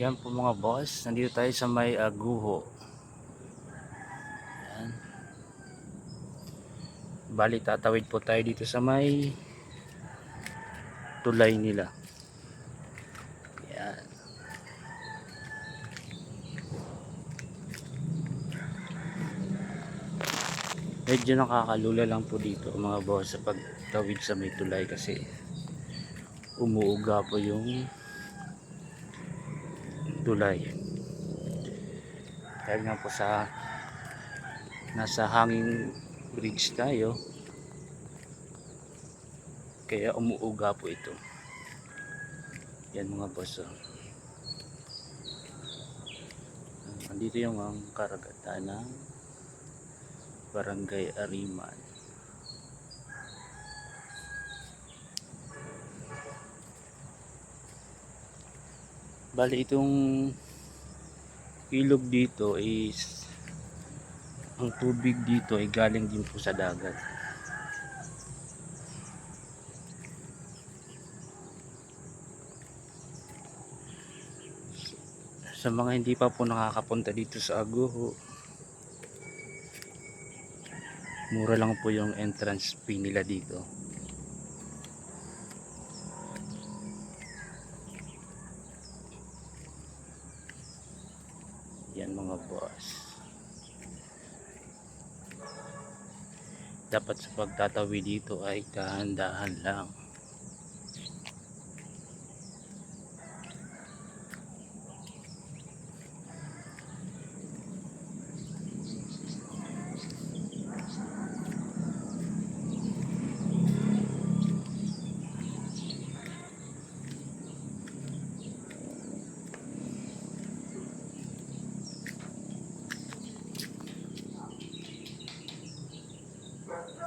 Yan po mga boss, nandito tayo sa may aguho. Yan. Bali tatawid po tayo dito sa may tulay nila. Yan. Medyo nakakalula lang po dito mga boss sa pagtawid sa may tulay kasi umuuga po yung tulay dahil nga po sa nasa hanging bridge tayo kaya umuuga po ito. Yan mga boss oh. andito yung ang karagatan ng barangay Ariman Bali itong ilog dito is ang tubig dito ay galing din po sa dagat. Sa mga hindi pa po nakakapunta dito sa Aguho, mura lang po yung entrance fee nila dito. Yan mga boss. Dapat sa pagtatawi dito ay dahan-dahan lang.